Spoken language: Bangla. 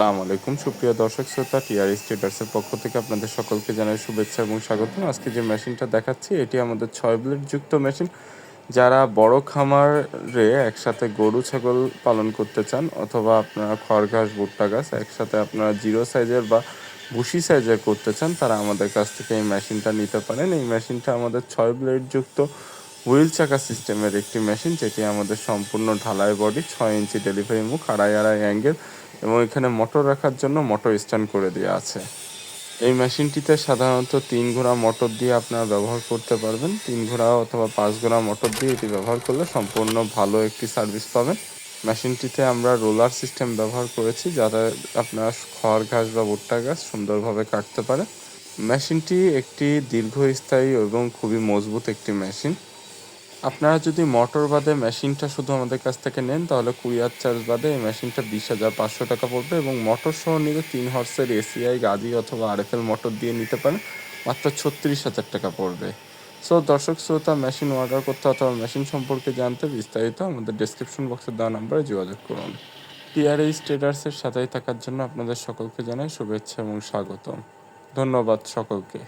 আসসালামু আলাইকুম। সুপ্রিয় দর্শক শ্রোতা, টিআরএস স্টেটার্সের পক্ষ থেকে আপনাদের সকলকে জানাই শুভেচ্ছা এবং স্বাগত। আজকে যে মেশিনটা দেখাচ্ছি, এটি আমাদের ছয় ব্লেড যুক্ত মেশিন। যারা বড় খামারে একসাথে গরু, ছাগল পালন করতে চান, অথবা আপনারা খড় ঘাস, ভুট্টা গাছ একসাথে আপনারা জিরো সাইজের বা ভুসি সাইজের করতে চান, তারা আমাদের কাছ থেকে এই মেশিনটা নিতে পারেন। এই মেশিনটা আমাদের ছয় ব্লেড যুক্ত হুইল চাকা সিস্টেমের একটি মেশিন যেটি আমাদের সম্পূর্ণ ঢালাই বডি, ছয় ইঞ্চি ডেলিভারি মুখ, আড়াই আড়াই অ্যাঙ্গেল এবং এখানে মোটর রাখার জন্য মোটর স্ট্যান্ড করে দেওয়া আছে। এই মেশিনটিতে সাধারণত তিন ঘোড়া মোটর দিয়ে আপনারা ব্যবহার করতে পারবেন। তিন ঘোড়া অথবা পাঁচ ঘোড়া মোটর দিয়ে এটি ব্যবহার করলে সম্পূর্ণ ভালো একটি সার্ভিস পাবেন। মেশিনটিতে আমরা রোলার সিস্টেম ব্যবহার করেছি, যাতে আপনারা খড় ঘাস বা ভুট্টা গাছ সুন্দরভাবে কাটতে পারে। মেশিনটি একটি দীর্ঘস্থায়ী এবং খুবই মজবুত একটি মেশিন। আপনারা যদি মোটর বাদে মেশিনটা শুধু আমাদের কাছ থেকে নেন, তাহলে কুরিয়ার চার্জ বাদে এই মেশিনটা বিশ হাজার পাঁচশো টাকা পড়বে এবং মোটর সহ নিলে তিন হর্সের এসিআই গাদি অথবা আরএফএল মোটর দিয়ে নিতে পারেন, মাত্র ছত্রিশ হাজার টাকা পড়বে। সো দর্শক শ্রোতা মেশিন অর্ডার করতে অথবা মেশিন সম্পর্কে জানতে বিস্তারিত আমাদের ডেসক্রিপশন বক্সে দেওয়া নাম্বারে যোগাযোগ করুন। টিআরএই স্টেটাসের সাথেই থাকার জন্য আপনাদের সকলকে জানাই শুভেচ্ছা এবং স্বাগতম। ধন্যবাদ সকলকে।